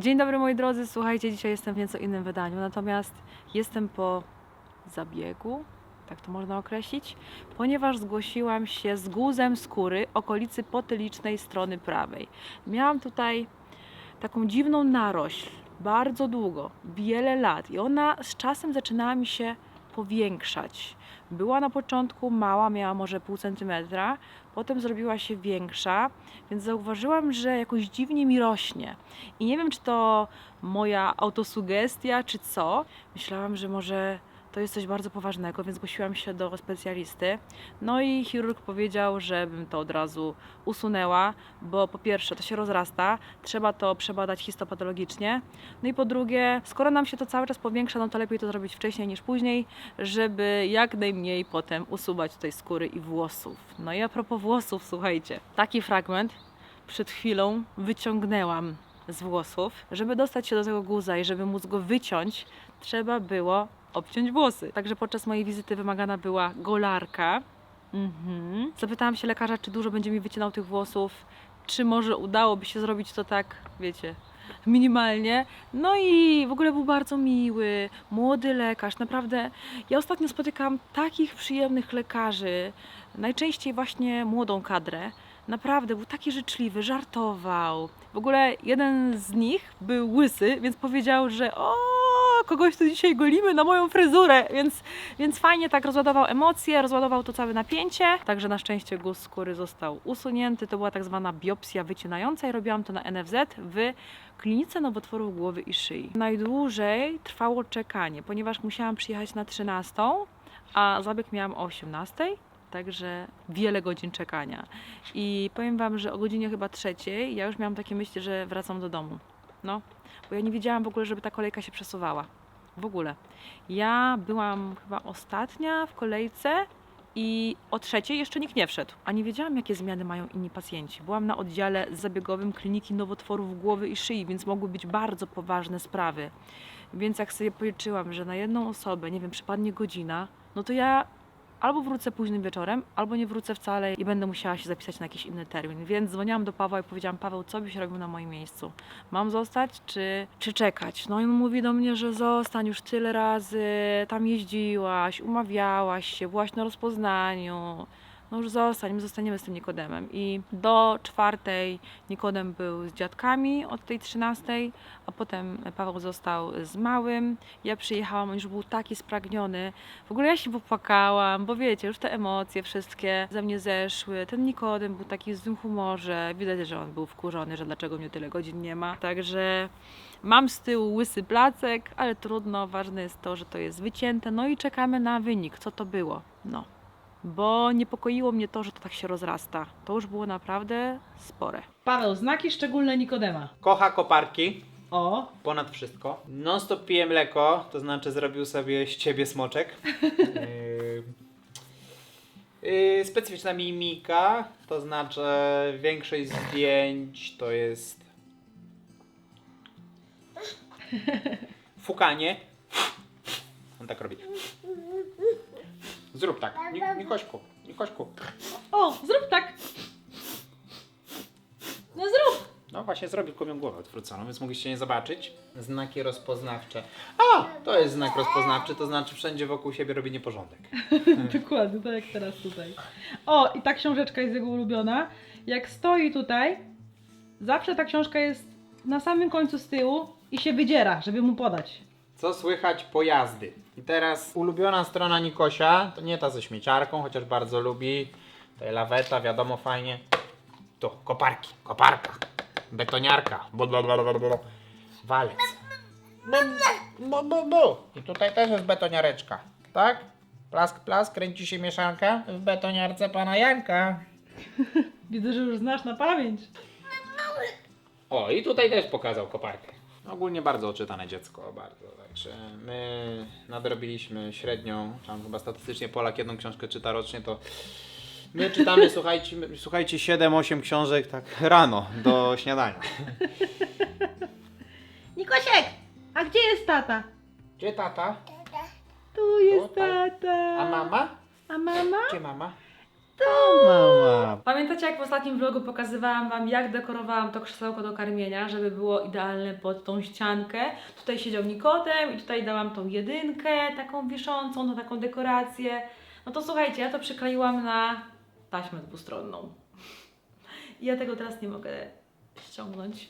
Dzień dobry moi drodzy, słuchajcie, dzisiaj jestem w nieco innym wydaniu, natomiast jestem po zabiegu, tak to można określić, ponieważ zgłosiłam się z guzem skóry okolicy potylicznej strony prawej. Miałam tutaj taką dziwną narośl, bardzo długo, wiele lat i ona z czasem zaczynała mi się powiększać. Była na początku mała, miała może pół centymetra, potem zrobiła się większa, więc zauważyłam, że jakoś dziwnie mi rośnie. I nie wiem, czy to moja autosugestia, czy co. Myślałam, że może to jest coś bardzo poważnego, więc zgłosiłam się do specjalisty. No i chirurg powiedział, żebym to od razu usunęła, bo po pierwsze to się rozrasta, trzeba to przebadać histopatologicznie. No i po drugie, skoro nam się to cały czas powiększa, no to lepiej to zrobić wcześniej niż później, żeby jak najmniej potem usuwać tutaj skóry i włosów. No i a propos włosów, słuchajcie, taki fragment przed chwilą wyciągnęłam z włosów. Żeby dostać się do tego guza i żeby móc go wyciąć, trzeba było obciąć włosy. Także podczas mojej wizyty wymagana była golarka. Mhm. Zapytałam się lekarza, czy dużo będzie mi wycinał tych włosów, czy może udałoby się zrobić to tak, wiecie, minimalnie. No i w ogóle był bardzo miły, młody lekarz, naprawdę. Ja ostatnio spotykam takich przyjemnych lekarzy, najczęściej właśnie młodą kadrę. Naprawdę był taki życzliwy, żartował. W ogóle jeden z nich był łysy, więc powiedział, że o, kogoś tu dzisiaj golimy na moją fryzurę, więc, więc fajnie tak rozładował emocje, rozładował to całe napięcie. Także na szczęście guz skóry został usunięty. To była tak zwana biopsja wycinająca i robiłam to na NFZ w klinice nowotworów głowy i szyi. Najdłużej trwało czekanie, ponieważ musiałam przyjechać na 13, a zabieg miałam o 18. Także wiele godzin czekania. I powiem Wam, że o godzinie chyba trzeciej ja już miałam takie myśli, że wracam do domu. No, bo ja nie wiedziałam w ogóle, żeby ta kolejka się przesuwała. W ogóle. Ja byłam chyba ostatnia w kolejce i o trzeciej jeszcze nikt nie wszedł. A nie wiedziałam, jakie zmiany mają inni pacjenci. Byłam na oddziale zabiegowym kliniki nowotworów głowy i szyi, więc mogły być bardzo poważne sprawy. Więc jak sobie policzyłam, że na jedną osobę, nie wiem, przypadnie godzina, no to ja albo wrócę późnym wieczorem, albo nie wrócę wcale i będę musiała się zapisać na jakiś inny termin. Więc dzwoniłam do Pawła i powiedziałam, Paweł, co byś robił na moim miejscu? Mam zostać, czy, czy czekać? No i on mówi do mnie, że zostań już tyle razy, tam jeździłaś, umawiałaś się, byłaś na rozpoznaniu. No już zostań, my zostaniemy z tym Nikodemem. I do czwartej Nikodem był z dziadkami od tej trzynastej, a potem Paweł został z małym. Ja przyjechałam, on już był taki spragniony. W ogóle ja się popłakałam, bo wiecie, już te emocje wszystkie ze mnie zeszły. Ten Nikodem był taki w złym humorze. Widać, że on był wkurzony, że dlaczego mnie tyle godzin nie ma. Także mam z tyłu łysy placek, ale trudno. Ważne jest to, że to jest wycięte. No i czekamy na wynik, co to było. No. Bo niepokoiło mnie to, że to tak się rozrasta. To już było naprawdę spore. Paweł, znaki szczególne Nikodema. Kocha koparki O, ponad wszystko. Non stop pije mleko, to znaczy zrobił sobie z ciebie smoczek. Yy, yy, specyficzna mimika, to znaczy większość zdjęć to jest fukanie. On tak robi. Zrób tak. Ni- Nikośku, Nikośku. o, zrób tak. No zrób. No właśnie zrobił komią głowę odwróconą, więc mogliście nie zobaczyć. Znaki rozpoznawcze. A, to jest znak rozpoznawczy, to znaczy wszędzie wokół siebie robi nieporządek. Dokładnie, tak jak teraz tutaj. O, i ta książeczka jest jego ulubiona. Jak stoi tutaj, zawsze ta książka jest na samym końcu z tyłu i się wydziera, żeby mu podać. Co słychać pojazdy? I teraz ulubiona strona Nikosia, to nie ta ze śmieciarką, chociaż bardzo lubi. Tutaj laweta, wiadomo fajnie. Tu, koparki, koparka, betoniarka, bla, bla, bla, bla, bla. walec. Bu, bu, bu. I tutaj też jest betoniareczka, tak? Plask, plask, kręci się mieszanka w betoniarce pana Janka. Widzę, że już znasz na pamięć. O, i tutaj też pokazał koparkę. Ogólnie bardzo oczytane dziecko, bardzo. Także my nadrobiliśmy średnią, tam chyba statystycznie Polak jedną książkę czyta rocznie, to my czytamy, słuchajcie, słuchajcie 7-8 książek tak rano do śniadania. Nikosiek, a gdzie jest tata? Gdzie tata? Tu jest Tutaj. tata. A mama? A mama? Gdzie mama? To mama. Pamiętacie, jak w ostatnim vlogu pokazywałam Wam, jak dekorowałam to krzesełko do karmienia, żeby było idealne pod tą ściankę? Tutaj siedział Nikodem i tutaj dałam tą jedynkę taką wiszącą, no taką dekorację. No to słuchajcie, ja to przykleiłam na taśmę dwustronną. Ja tego teraz nie mogę ściągnąć.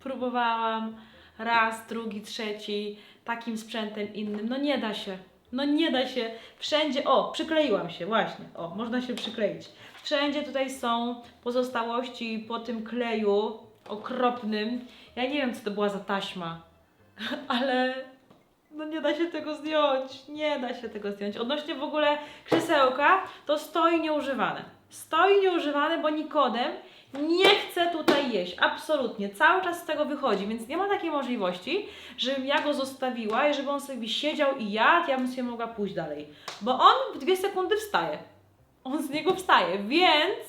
Próbowałam raz, drugi, trzeci, takim sprzętem innym. No nie da się. No nie da się. Wszędzie, o, przykleiłam się, właśnie. O, można się przykleić. Wszędzie tutaj są pozostałości po tym kleju okropnym. Ja nie wiem, co to była za taśma, ale no nie da się tego zdjąć. Nie da się tego zdjąć. Odnośnie w ogóle krzesełka, to stoi nieużywane. Stoi nieużywane, bo Nikodem nie chce tutaj jeść. Absolutnie. Cały czas z tego wychodzi, więc nie ma takiej możliwości, żebym ja go zostawiła i żeby on sobie siedział i jadł, ja bym sobie mogła pójść dalej. Bo on w dwie sekundy wstaje. On z niego wstaje, więc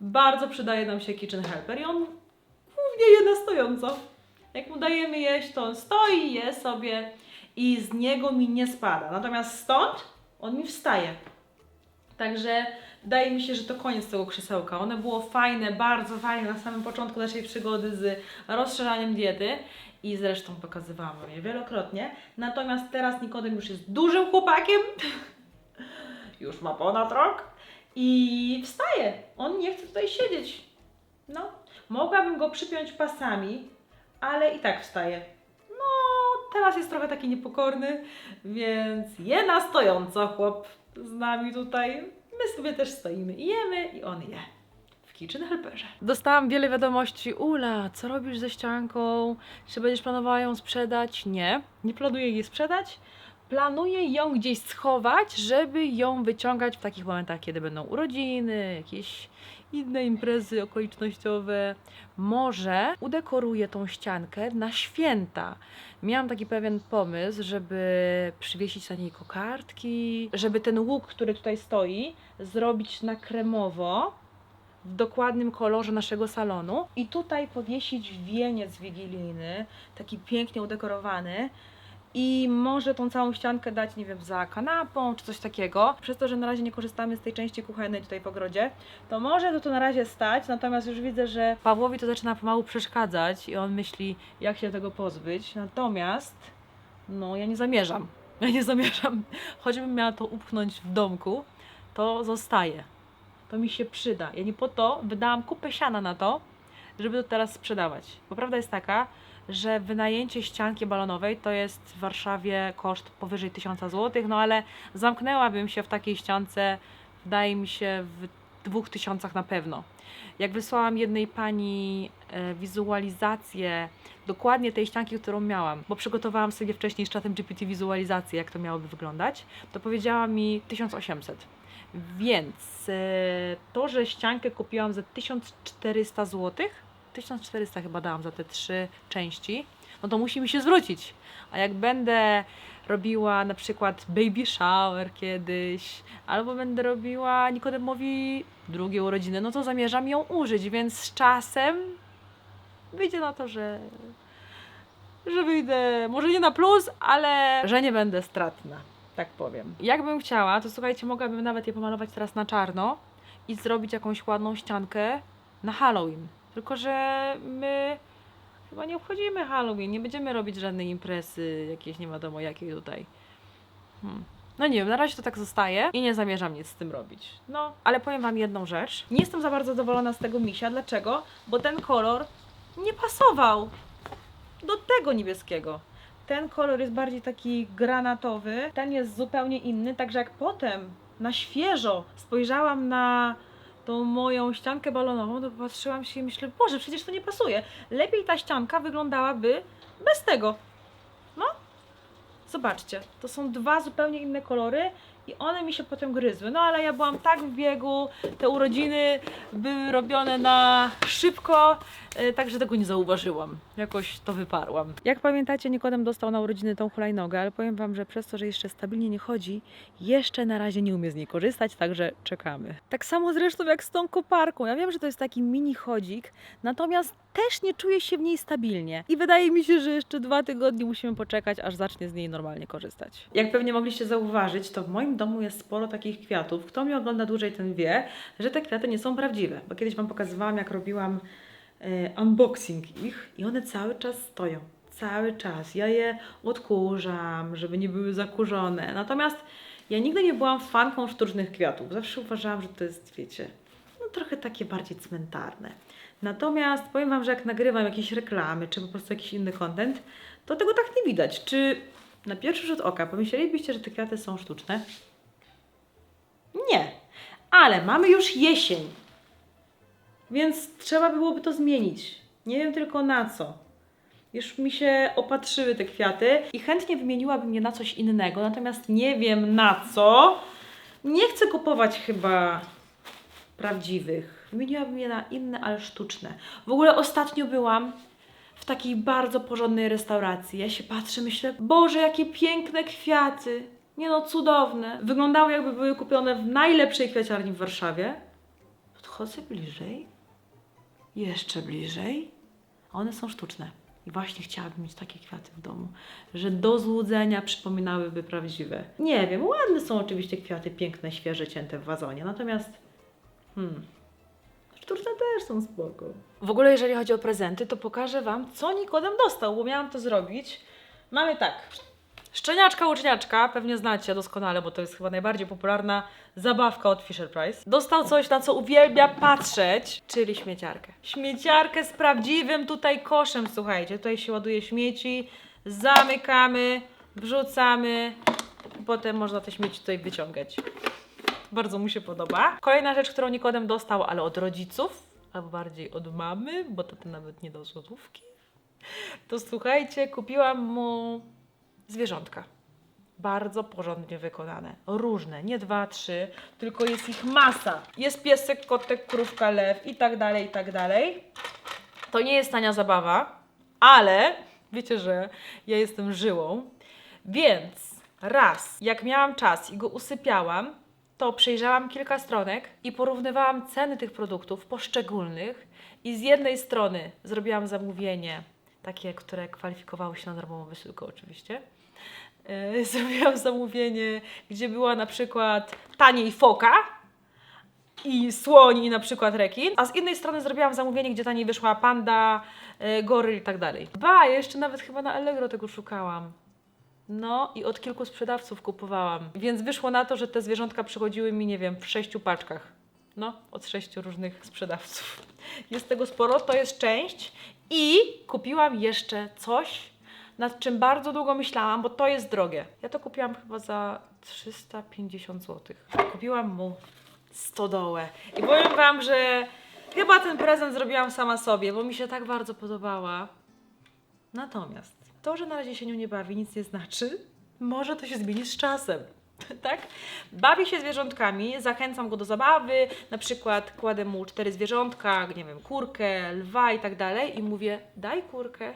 bardzo przydaje nam się kitchen helper i on głównie je na stojąco. Jak mu dajemy jeść, to on stoi, je sobie i z niego mi nie spada. Natomiast stąd on mi wstaje. Także wydaje mi się, że to koniec tego krzesełka. One było fajne, bardzo fajne na samym początku naszej przygody z rozszerzaniem diety i zresztą pokazywałam Wam je wielokrotnie. Natomiast teraz Nikodem już jest dużym chłopakiem, już ma ponad rok i wstaje. On nie chce tutaj siedzieć. No, mogłabym go przypiąć pasami, ale i tak wstaje. No, teraz jest trochę taki niepokorny, więc je na stojąco chłop z nami tutaj. My sobie też stoimy i jemy i on je. W Kitchen Helperze. Dostałam wiele wiadomości. Ula, co robisz ze ścianką? Czy będziesz planowała ją sprzedać? Nie, nie planuję jej sprzedać. Planuję ją gdzieś schować, żeby ją wyciągać w takich momentach, kiedy będą urodziny, jakieś inne imprezy okolicznościowe. Może udekoruję tą ściankę na święta. Miałam taki pewien pomysł, żeby przywiesić na niej kokardki, żeby ten łuk, który tutaj stoi, zrobić na kremowo w dokładnym kolorze naszego salonu i tutaj powiesić wieniec wigilijny, taki pięknie udekorowany i może tą całą ściankę dać, nie wiem, za kanapą czy coś takiego. Przez to, że na razie nie korzystamy z tej części kuchennej tutaj w ogrodzie, to może to, to na razie stać, natomiast już widzę, że Pawłowi to zaczyna pomału przeszkadzać i on myśli, jak się tego pozbyć. Natomiast, no, ja nie zamierzam. Ja nie zamierzam, choćbym miała to upchnąć w domku, to zostaje. To mi się przyda. Ja nie po to wydałam kupę siana na to, żeby to teraz sprzedawać. Bo prawda jest taka, że wynajęcie ścianki balonowej to jest w Warszawie koszt powyżej 1000 zł, no ale zamknęłabym się w takiej ściance, wydaje mi się, w dwóch tysiącach na pewno. Jak wysłałam jednej pani e, wizualizację dokładnie tej ścianki, którą miałam, bo przygotowałam sobie wcześniej z czatem GPT wizualizację, jak to miałoby wyglądać, to powiedziała mi 1800. Więc e, to, że ściankę kupiłam za 1400 zł, 1400 chyba dałam za te trzy części, no to musi mi się zwrócić. A jak będę robiła na przykład baby shower kiedyś, albo będę robiła Nikodemowi drugie urodziny, no to zamierzam ją użyć, więc z czasem wyjdzie na to, że że wyjdę, może nie na plus, ale że nie będę stratna, tak powiem. Jakbym chciała, to słuchajcie, mogłabym nawet je pomalować teraz na czarno i zrobić jakąś ładną ściankę na Halloween. Tylko, że my chyba nie obchodzimy Halloween, nie będziemy robić żadnej imprezy jakiejś nie wiadomo jakiej tutaj. Hmm. No nie wiem, na razie to tak zostaje i nie zamierzam nic z tym robić. No, ale powiem Wam jedną rzecz. Nie jestem za bardzo zadowolona z tego misia. Dlaczego? Bo ten kolor nie pasował do tego niebieskiego. Ten kolor jest bardziej taki granatowy, ten jest zupełnie inny, także jak potem na świeżo spojrzałam na tą moją ściankę balonową, to patrzyłam się i myślę, Boże, przecież to nie pasuje. Lepiej ta ścianka wyglądałaby bez tego. No, zobaczcie, to są dwa zupełnie inne kolory i one mi się potem gryzły. No ale ja byłam tak w biegu, te urodziny były robione na szybko, Także tego nie zauważyłam. Jakoś to wyparłam. Jak pamiętacie, Nikodem dostał na urodziny tą hulajnogę, ale powiem Wam, że przez to, że jeszcze stabilnie nie chodzi, jeszcze na razie nie umie z niej korzystać, także czekamy. Tak samo zresztą jak z tą koparką. Ja wiem, że to jest taki mini chodzik, natomiast też nie czuję się w niej stabilnie. I wydaje mi się, że jeszcze dwa tygodnie musimy poczekać, aż zacznie z niej normalnie korzystać. Jak pewnie mogliście zauważyć, to w moim domu jest sporo takich kwiatów. Kto mnie ogląda dłużej, ten wie, że te kwiaty nie są prawdziwe. Bo kiedyś Wam pokazywałam, jak robiłam e, unboxing ich i one cały czas stoją. Cały czas. Ja je odkurzam, żeby nie były zakurzone. Natomiast ja nigdy nie byłam fanką sztucznych kwiatów. Zawsze uważałam, że to jest, wiecie, no trochę takie bardziej cmentarne. Natomiast powiem Wam, że jak nagrywam jakieś reklamy, czy po prostu jakiś inny content, to tego tak nie widać. Czy na pierwszy rzut oka pomyślelibyście, że te kwiaty są sztuczne? Nie. Ale mamy już jesień. Więc trzeba byłoby to zmienić. Nie wiem tylko na co. Już mi się opatrzyły te kwiaty i chętnie wymieniłabym je na coś innego, natomiast nie wiem na co. Nie chcę kupować chyba prawdziwych. Wymieniłabym je na inne, ale sztuczne. W ogóle ostatnio byłam w takiej bardzo porządnej restauracji. Ja się patrzę, myślę, Boże, jakie piękne kwiaty. Nie no, cudowne. Wyglądały jakby były kupione w najlepszej kwiaciarni w Warszawie. Podchodzę bliżej, jeszcze bliżej, one są sztuczne. I właśnie chciałabym mieć takie kwiaty w domu, że do złudzenia przypominałyby prawdziwe. Nie wiem, ładne są oczywiście kwiaty, piękne, świeże, cięte w wazonie, natomiast hmm, sztuczne też są spoko. W ogóle jeżeli chodzi o prezenty, to pokażę Wam, co Nikodem dostał, bo miałam to zrobić. Mamy tak, Szczeniaczka uczniaczka, pewnie znacie doskonale, bo to jest chyba najbardziej popularna zabawka od Fisher Price. Dostał coś, na co uwielbia patrzeć, czyli śmieciarkę. Śmieciarkę z prawdziwym tutaj koszem, słuchajcie. Tutaj się ładuje śmieci, zamykamy, wrzucamy potem można te śmieci tutaj wyciągać. Bardzo mu się podoba. Kolejna rzecz, którą Nikodem dostał, ale od rodziców, albo bardziej od mamy, bo to nawet nie do złotówki. To słuchajcie, kupiłam mu zwierzątka. Bardzo porządnie wykonane. Różne, nie dwa, trzy, tylko jest ich masa. Jest piesek, kotek, krówka, lew i tak dalej, i tak dalej. To nie jest tania zabawa, ale wiecie, że ja jestem żyłą, więc raz, jak miałam czas i go usypiałam, to przejrzałam kilka stronek i porównywałam ceny tych produktów poszczególnych i z jednej strony zrobiłam zamówienie, takie, które kwalifikowało się na darmową wysyłkę oczywiście. Yy, Zrobiłam zamówienie, gdzie była na przykład taniej foka i słoń i na przykład rekin, a z innej strony zrobiłam zamówienie, gdzie taniej wyszła panda, yy, goryl i tak dalej. Ba, jeszcze nawet chyba na Allegro tego szukałam. No i od kilku sprzedawców kupowałam. Więc wyszło na to, że te zwierzątka przychodziły mi, nie wiem, w sześciu paczkach. No, od sześciu różnych sprzedawców. Jest tego sporo, to jest część. I kupiłam jeszcze coś, nad czym bardzo długo myślałam, bo to jest drogie. Ja to kupiłam chyba za 350 zł. Kupiłam mu stodołę. I powiem Wam, że chyba ten prezent zrobiłam sama sobie, bo mi się tak bardzo podobała. Natomiast to, że na razie się nią nie bawi, nic nie znaczy. Może to się zmieni z czasem. Tak? Bawi się zwierzątkami, zachęcam go do zabawy, na przykład kładę mu cztery zwierzątka, nie wiem, kurkę, lwa i tak dalej i mówię, daj kurkę,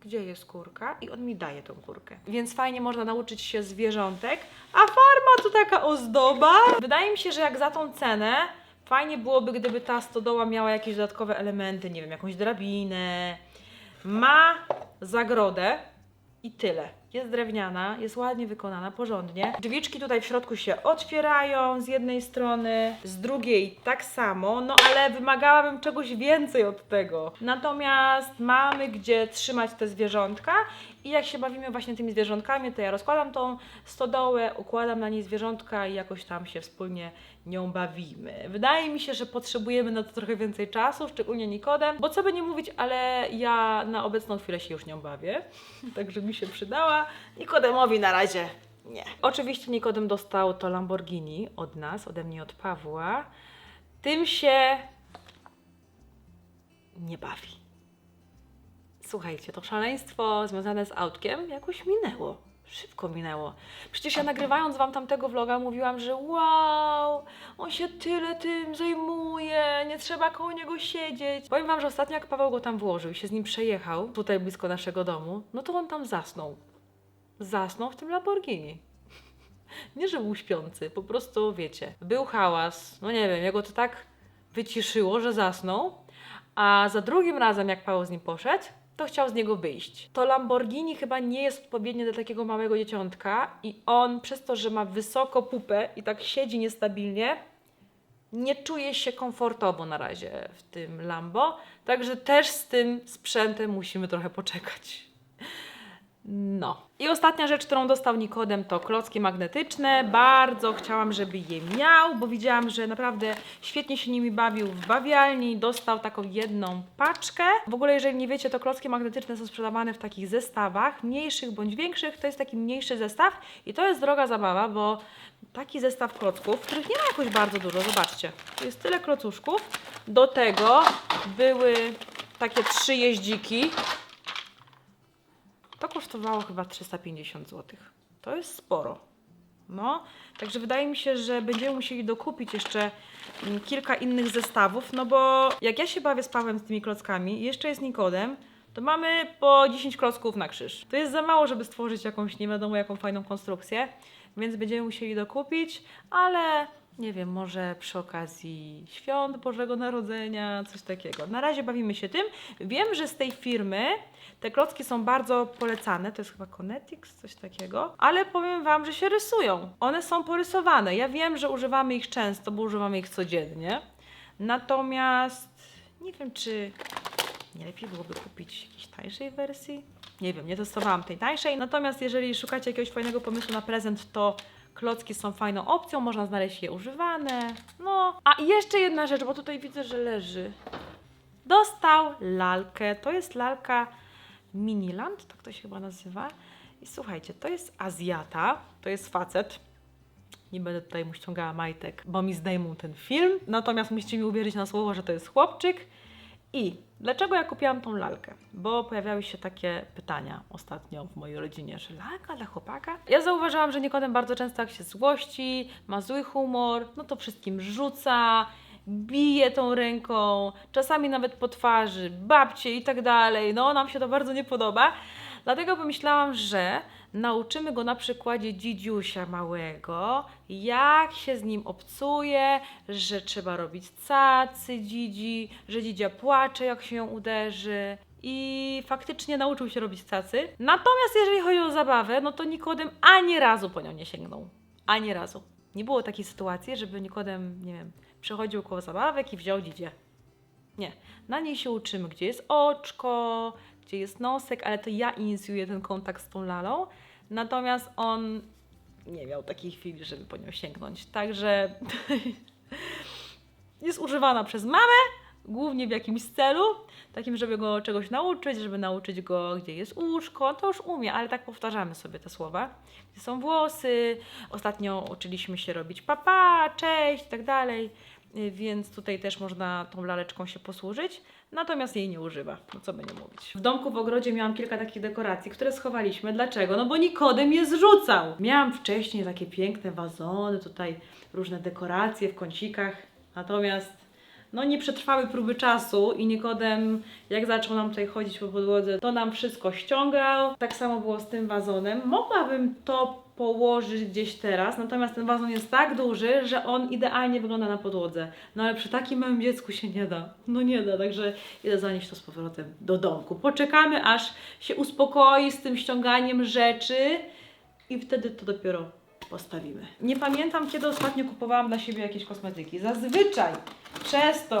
gdzie jest kurka? I on mi daje tą kurkę. Więc fajnie można nauczyć się zwierzątek, a farma to taka ozdoba. Wydaje mi się, że jak za tą cenę fajnie byłoby, gdyby ta stodoła miała jakieś dodatkowe elementy, nie wiem, jakąś drabinę. Ma zagrodę i tyle. Jest drewniana, jest ładnie wykonana, porządnie. Drzwiczki tutaj w środku się otwierają z jednej strony, z drugiej tak samo, no ale wymagałabym czegoś więcej od tego. Natomiast mamy gdzie trzymać te zwierzątka i jak się bawimy właśnie tymi zwierzątkami, to ja rozkładam tą stodołę, układam na niej zwierzątka i jakoś tam się wspólnie nią bawimy. Wydaje mi się, że potrzebujemy na to trochę więcej czasu, szczególnie Nikodem, bo co by nie mówić, ale ja na obecną chwilę się już nią bawię, także mi się przydała. Nikodemowi na razie nie. Oczywiście Nikodem dostał to Lamborghini od nas, ode mnie, od Pawła. Tym się nie bawi. Słuchajcie, to szaleństwo związane z autkiem jakoś minęło. Szybko minęło. Przecież ja nagrywając wam tamtego vloga mówiłam, że wow, on się tyle tym zajmuje, nie trzeba koło niego siedzieć. Powiem wam, że ostatnio jak Paweł go tam włożył i się z nim przejechał, tutaj blisko naszego domu, no to on tam zasnął. Zasnął w tym Lamborghini. Nie, że był śpiący, po prostu wiecie, był hałas, no nie wiem, jego to tak wyciszyło, że zasnął, a za drugim razem jak Paweł z nim poszedł, to chciał z niego wyjść. To Lamborghini chyba nie jest odpowiednie dla takiego małego dzieciątka i on przez to, że ma wysoko pupę i tak siedzi niestabilnie, nie czuje się komfortowo na razie w tym Lambo, także też z tym sprzętem musimy trochę poczekać. No. I ostatnia rzecz, którą dostał Nikodem, to klocki magnetyczne. Bardzo chciałam, żeby je miał, bo widziałam, że naprawdę świetnie się nimi bawił w bawialni. Dostał taką jedną paczkę. W ogóle, jeżeli nie wiecie, to klocki magnetyczne są sprzedawane w takich zestawach, mniejszych bądź większych. To jest taki mniejszy zestaw i to jest droga zabawa, bo taki zestaw klocków, których nie ma jakoś bardzo dużo, zobaczcie. Jest tyle klocuszków. Do tego były takie trzy jeździki. To kosztowało chyba 350 zł. To jest sporo. No, także wydaje mi się, że będziemy musieli dokupić jeszcze mm, kilka innych zestawów, no bo jak ja się bawię z Pawłem z tymi klockami jeszcze jest Nikodem, to mamy po 10 klocków na krzyż. To jest za mało, żeby stworzyć jakąś nie wiadomo jaką fajną konstrukcję, więc będziemy musieli dokupić, ale nie wiem, może przy okazji świąt Bożego Narodzenia, coś takiego. Na razie bawimy się tym. Wiem, że z tej firmy te klocki są bardzo polecane, to jest chyba Conetix, coś takiego, ale powiem Wam, że się rysują. One są porysowane. Ja wiem, że używamy ich często, bo używamy ich codziennie. Natomiast nie wiem, czy nie lepiej byłoby kupić jakiejś tańszej wersji? Nie wiem, nie testowałam tej tańszej. Natomiast jeżeli szukacie jakiegoś fajnego pomysłu na prezent, to klocki są fajną opcją, można znaleźć je używane. No, a jeszcze jedna rzecz, bo tutaj widzę, że leży. Dostał lalkę. To jest lalka Miniland, tak to się chyba nazywa. I słuchajcie, to jest Azjata, to jest facet. Nie będę tutaj mu ściągała majtek, bo mi zdejmą ten film. Natomiast musicie mi uwierzyć na słowo, że to jest chłopczyk. I dlaczego ja kupiłam tą lalkę? Bo pojawiały się takie pytania ostatnio w mojej rodzinie, że lalka dla chłopaka? Ja zauważyłam, że Nikodem bardzo często jak się złości, ma zły humor, no to wszystkim rzuca, bije tą ręką, czasami nawet po twarzy, babcie i tak dalej. No nam się to bardzo nie podoba. Dlatego pomyślałam, że nauczymy go na przykładzie dzidziusia małego, jak się z nim obcuje, że trzeba robić cacy dzidzi, że dzidzia płacze, jak się ją uderzy. I faktycznie nauczył się robić cacy. Natomiast jeżeli chodzi o zabawę, no to Nikodem ani razu po nią nie sięgnął. Ani razu. Nie było takiej sytuacji, żeby Nikodem, nie wiem, przechodził koło zabawek i wziął dzidzie. Nie. Na niej się uczymy, gdzie jest oczko, gdzie jest nosek, ale to ja inicjuję ten kontakt z tą lalą. Natomiast on nie miał takiej chwili, żeby po nią sięgnąć. Także jest używana przez mamę, głównie w jakimś celu, takim, żeby go czegoś nauczyć, żeby nauczyć go, gdzie jest łóżko, to już umie, ale tak powtarzamy sobie te słowa. Gdzie są włosy, ostatnio uczyliśmy się robić papa, cześć i tak dalej, więc tutaj też można tą laleczką się posłużyć, natomiast jej nie używa, no co by nie mówić. W domku w ogrodzie miałam kilka takich dekoracji, które schowaliśmy. Dlaczego? No bo Nikodem je zrzucał. Miałam wcześniej takie piękne wazony, tutaj różne dekoracje w kącikach, natomiast no nie przetrwały próby czasu i Nikodem, jak zaczął nam tutaj chodzić po podłodze, to nam wszystko ściągał. Tak samo było z tym wazonem. Mogłabym to położyć gdzieś teraz, natomiast ten wazon jest tak duży, że on idealnie wygląda na podłodze. No ale przy takim małym dziecku się nie da. No nie da, także idę zanieść to z powrotem do domku. Poczekamy, aż się uspokoi z tym ściąganiem rzeczy i wtedy to dopiero postawimy. Nie pamiętam, kiedy ostatnio kupowałam dla siebie jakieś kosmetyki. Zazwyczaj przez to,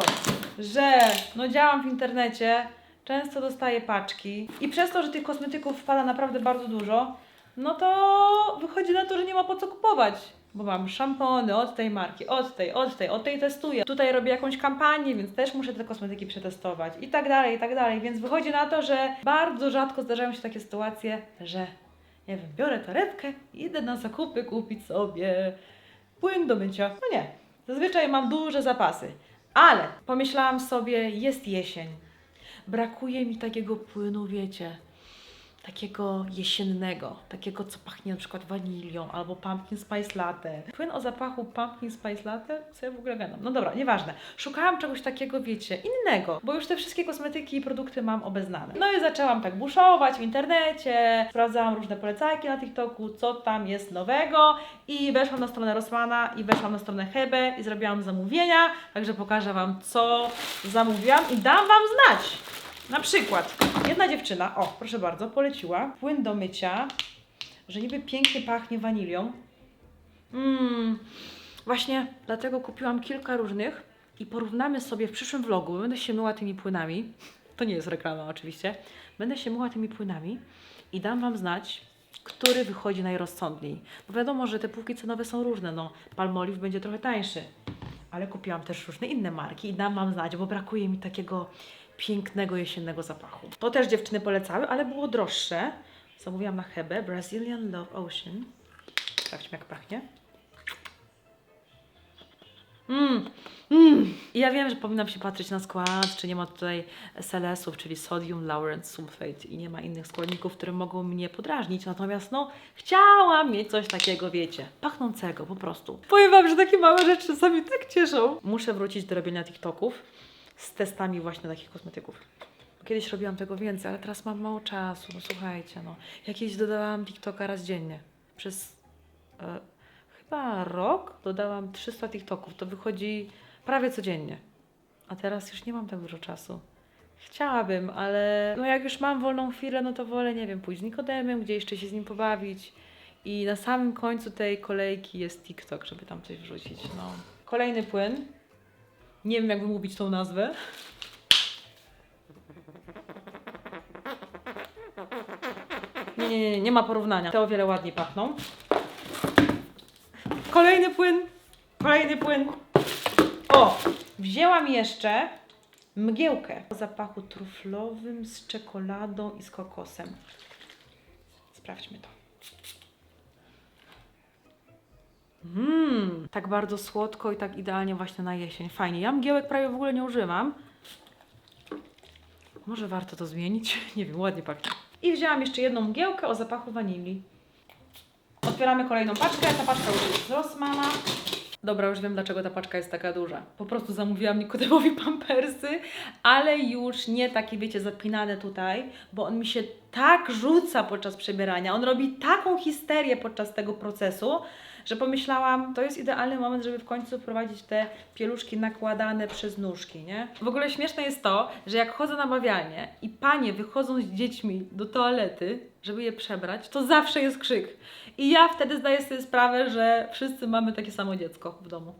że no działam w internecie, często dostaję paczki i przez to, że tych kosmetyków wpada naprawdę bardzo dużo, no to wychodzi na to, że nie ma po co kupować. Bo mam szampony od tej marki, od tej, od tej, od tej testuję. Tutaj robię jakąś kampanię, więc też muszę te kosmetyki przetestować i tak dalej, i tak dalej. Więc wychodzi na to, że bardzo rzadko zdarzają się takie sytuacje, że nie wiem, biorę torebkę i idę na zakupy kupić sobie płyn do mycia. No nie, zazwyczaj mam duże zapasy. Ale pomyślałam sobie, jest jesień. Brakuje mi takiego płynu, wiecie, takiego jesiennego, takiego co pachnie na przykład wanilią albo pumpkin spice latte. Płyn o zapachu pumpkin spice latte? Co ja w ogóle gadam? No dobra, nieważne. Szukałam czegoś takiego, wiecie, innego, bo już te wszystkie kosmetyki i produkty mam obeznane. No i zaczęłam tak buszować w internecie, sprawdzałam różne polecajki na TikToku, co tam jest nowego i weszłam na stronę Rossmana i weszłam na stronę Hebe i zrobiłam zamówienia, także pokażę Wam, co zamówiłam i dam Wam znać. Na przykład, jedna dziewczyna, o, proszę bardzo, poleciła płyn do mycia, że niby pięknie pachnie wanilią. Mmm, właśnie dlatego kupiłam kilka różnych i porównamy sobie w przyszłym vlogu, będę się myła tymi płynami. To nie jest reklama oczywiście. Będę się myła tymi płynami i dam Wam znać, który wychodzi najrozsądniej. Bo wiadomo, że te półki cenowe są różne, no Palmolive będzie trochę tańszy, ale kupiłam też różne inne marki i dam Wam znać, bo brakuje mi takiego pięknego jesiennego zapachu. To też dziewczyny polecały, ale było droższe. Zamówiłam na Hebe Brazilian Love Ocean. Sprawdźmy jak pachnie. Mmm, mmm. Ja wiem, że powinnam się patrzeć na skład, czy nie ma tutaj SLS-ów, czyli sodium lauryl sulfate i nie ma innych składników, które mogą mnie podrażnić. Natomiast no, chciałam mieć coś takiego, wiecie, pachnącego po prostu. Powiem Wam, że takie małe rzeczy czasami tak cieszą. Muszę wrócić do robienia TikToków z testami właśnie takich kosmetyków. Kiedyś robiłam tego więcej, ale teraz mam mało czasu. No słuchajcie, no. Ja kiedyś dodawałam TikToka raz dziennie. Przez e, chyba rok dodałam 300 TikToków. To wychodzi prawie codziennie. A teraz już nie mam tak dużo czasu. Chciałabym, ale no jak już mam wolną chwilę, no to wolę, nie wiem, pójść z Nikodemem, gdzie jeszcze się z nim pobawić. I na samym końcu tej kolejki jest TikTok, żeby tam coś wrzucić. No. Kolejny płyn. Nie wiem, jak wymówić tą nazwę. Nie, nie, nie, nie ma porównania. Te o wiele ładniej pachną. Kolejny płyn. Kolejny płyn. O! Wzięłam jeszcze mgiełkę o zapachu truflowym z czekoladą i z kokosem. Sprawdźmy to. Mmm, tak bardzo słodko i tak idealnie właśnie na jesień. Fajnie. Ja mgiełek prawie w ogóle nie używam. Może warto to zmienić? Nie wiem, ładnie pachnie. I wzięłam jeszcze jedną mgiełkę o zapachu wanilii. Otwieramy kolejną paczkę. Ta paczka już jest z Rossmana. Dobra, już wiem dlaczego ta paczka jest taka duża. Po prostu zamówiłam Nikodemowi pampersy, ale już nie takie, wiecie, zapinane tutaj, bo on mi się tak rzuca podczas przebierania. On robi taką histerię podczas tego procesu, że pomyślałam, to jest idealny moment, żeby w końcu wprowadzić te pieluszki nakładane przez nóżki, nie? W ogóle śmieszne jest to, że jak chodzę na bawialnię i panie wychodzą z dziećmi do toalety, żeby je przebrać, to zawsze jest krzyk. I ja wtedy zdaję sobie sprawę, że wszyscy mamy takie samo dziecko w domu.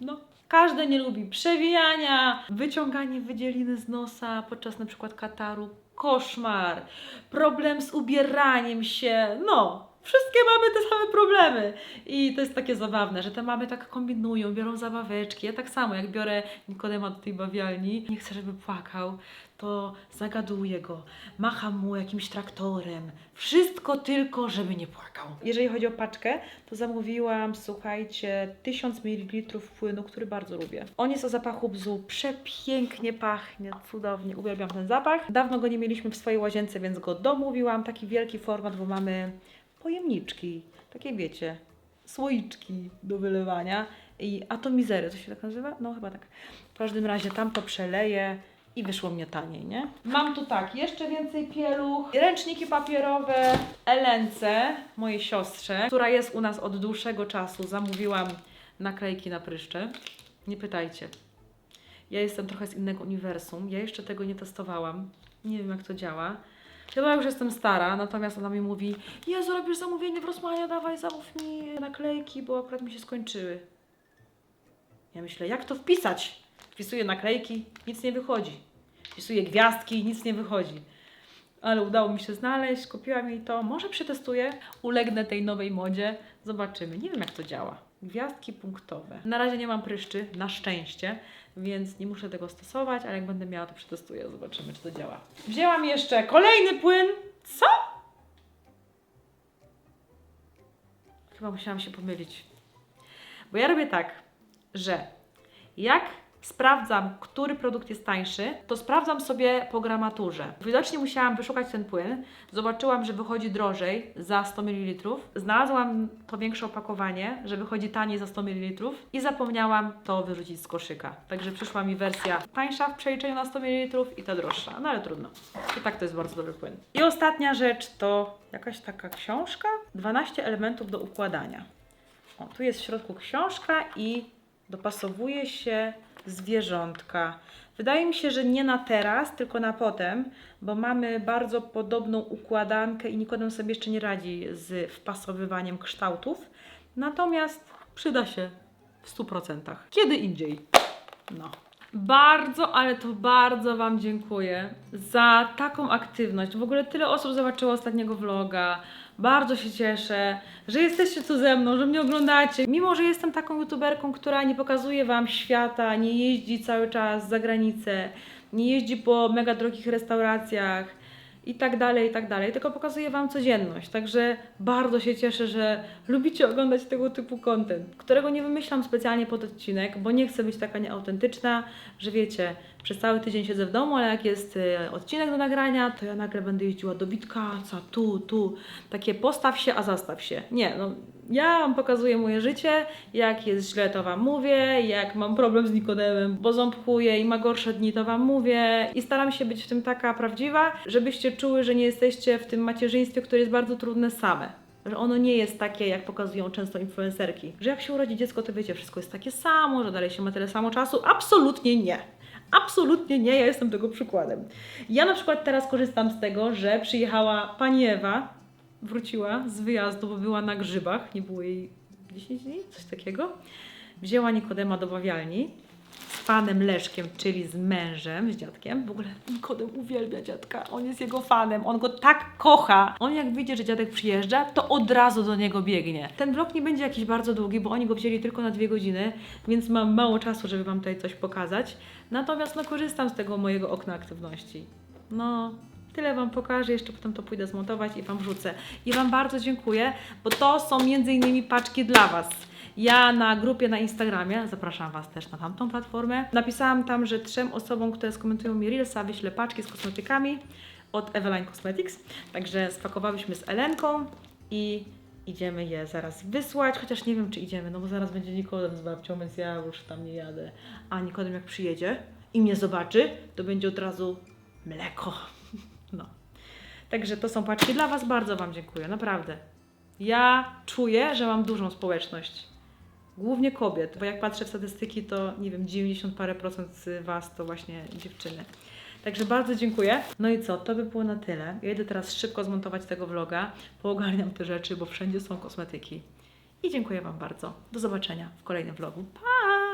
No. Każdy nie lubi przewijania, wyciąganie wydzieliny z nosa podczas na przykład kataru, koszmar, problem z ubieraniem się, no. Wszystkie mamy te same problemy. I to jest takie zabawne, że te mamy tak kombinują, biorą zabaweczki. Ja tak samo, jak biorę Nikodema do tej bawialni, nie chcę, żeby płakał, to zagaduję go, macham mu jakimś traktorem. Wszystko tylko, żeby nie płakał. Jeżeli chodzi o paczkę, to zamówiłam, słuchajcie, 1000 ml płynu, który bardzo lubię. On jest o zapachu bzu, przepięknie pachnie, cudownie, uwielbiam ten zapach. Dawno go nie mieliśmy w swojej łazience, więc go domówiłam. Taki wielki format, bo mamy pojemniczki, takie wiecie, słoiczki do wylewania i atomizery, to się tak nazywa? No chyba tak. W każdym razie tam to przeleję i wyszło mnie taniej, nie? Mam tu tak, jeszcze więcej pieluch, ręczniki papierowe, Elence, mojej siostrze, która jest u nas od dłuższego czasu. Zamówiłam naklejki na pryszcze. Nie pytajcie. Ja jestem trochę z innego uniwersum. Ja jeszcze tego nie testowałam. Nie wiem, jak to działa. Chyba już jestem stara, natomiast ona mi mówi Jezu, robisz zamówienie w Rosmanie, dawaj zamów mi naklejki, bo akurat mi się skończyły. Ja myślę, jak to wpisać? Wpisuję naklejki, nic nie wychodzi. Wpisuję gwiazdki, nic nie wychodzi. Ale udało mi się znaleźć, kupiłam jej to. Może przetestuję, ulegnę tej nowej modzie. Zobaczymy. Nie wiem, jak to działa. Gwiazdki punktowe. Na razie nie mam pryszczy, na szczęście, więc nie muszę tego stosować, ale jak będę miała, to przetestuję. Zobaczymy, czy to działa. Wzięłam jeszcze kolejny płyn. Co? Chyba musiałam się pomylić. Bo ja robię tak, że jak sprawdzam, który produkt jest tańszy, to sprawdzam sobie po gramaturze. Widocznie musiałam wyszukać ten płyn. Zobaczyłam, że wychodzi drożej za 100 ml. Znalazłam to większe opakowanie, że wychodzi taniej za 100 ml i zapomniałam to wyrzucić z koszyka. Także przyszła mi wersja tańsza w przeliczeniu na 100 ml i ta droższa. No ale trudno. I tak to jest bardzo dobry płyn. I ostatnia rzecz to jakaś taka książka. 12 elementów do układania. O, tu jest w środku książka i dopasowuje się zwierzątka. Wydaje mi się, że nie na teraz, tylko na potem, bo mamy bardzo podobną układankę i Nikodem sobie jeszcze nie radzi z wpasowywaniem kształtów. Natomiast przyda się w 100%. Kiedy indziej. No. Bardzo, ale to bardzo Wam dziękuję za taką aktywność. W ogóle tyle osób zobaczyło ostatniego vloga. Bardzo się cieszę, że jesteście tu ze mną, że mnie oglądacie. Mimo, że jestem taką youtuberką, która nie pokazuje Wam świata, nie jeździ cały czas za granicę, nie jeździ po mega drogich restauracjach i tak dalej, i tak dalej, tylko pokazuję Wam codzienność. Także bardzo się cieszę, że lubicie oglądać tego typu content, którego nie wymyślam specjalnie pod odcinek, bo nie chcę być taka nieautentyczna, że wiecie, przez cały tydzień siedzę w domu, ale jak jest y, odcinek do nagrania, to ja nagle będę jeździła do Witkaca, tu, tu. Takie postaw się, a zastaw się. Nie, no ja Wam pokazuję moje życie, jak jest źle, to Wam mówię, jak mam problem z Nikodemem, bo ząbkuję i ma gorsze dni, to Wam mówię i staram się być w tym taka prawdziwa, żebyście czuły, że nie jesteście w tym macierzyństwie, które jest bardzo trudne same. Że ono nie jest takie, jak pokazują często influencerki. Że jak się urodzi dziecko, to wiecie, wszystko jest takie samo, że dalej się ma tyle samo czasu. Absolutnie nie. Absolutnie nie, ja jestem tego przykładem. Ja na przykład teraz korzystam z tego, że przyjechała pani Ewa, wróciła z wyjazdu, bo była na grzybach, nie było jej 10 dni, coś takiego. Wzięła Nikodema do bawialni z panem Leszkiem, czyli z mężem, z dziadkiem. W ogóle Nikodem uwielbia dziadka, on jest jego fanem, on go tak kocha. On jak widzi, że dziadek przyjeżdża, to od razu do niego biegnie. Ten vlog nie będzie jakiś bardzo długi, bo oni go wzięli tylko na dwie godziny, więc mam mało czasu, żeby Wam tutaj coś pokazać. Natomiast no, korzystam z tego mojego okna aktywności. No, tyle Wam pokażę, jeszcze potem to pójdę zmontować i Wam wrzucę. I Wam bardzo dziękuję, bo to są między innymi paczki dla Was. Ja na grupie na Instagramie, zapraszam Was też na tamtą platformę, napisałam tam, że trzem osobom, które skomentują mi Reelsa, wyślę paczki z kosmetykami od Eveline Cosmetics. Także spakowałyśmy z Elenką i idziemy je zaraz wysłać, chociaż nie wiem, czy idziemy, no bo zaraz będzie Nikodem z babcią, więc ja już tam nie jadę. A Nikodem jak przyjedzie i mnie zobaczy, to będzie od razu mleko. No. Także to są paczki dla Was, bardzo Wam dziękuję, naprawdę. Ja czuję, że mam dużą społeczność. Głównie kobiet, bo jak patrzę w statystyki, to nie wiem, 90 parę procent z Was to właśnie dziewczyny. Także bardzo dziękuję. No i co, to by było na tyle. Ja idę teraz szybko zmontować tego vloga, poogarniam te rzeczy, bo wszędzie są kosmetyki. I dziękuję Wam bardzo. Do zobaczenia w kolejnym vlogu. Pa!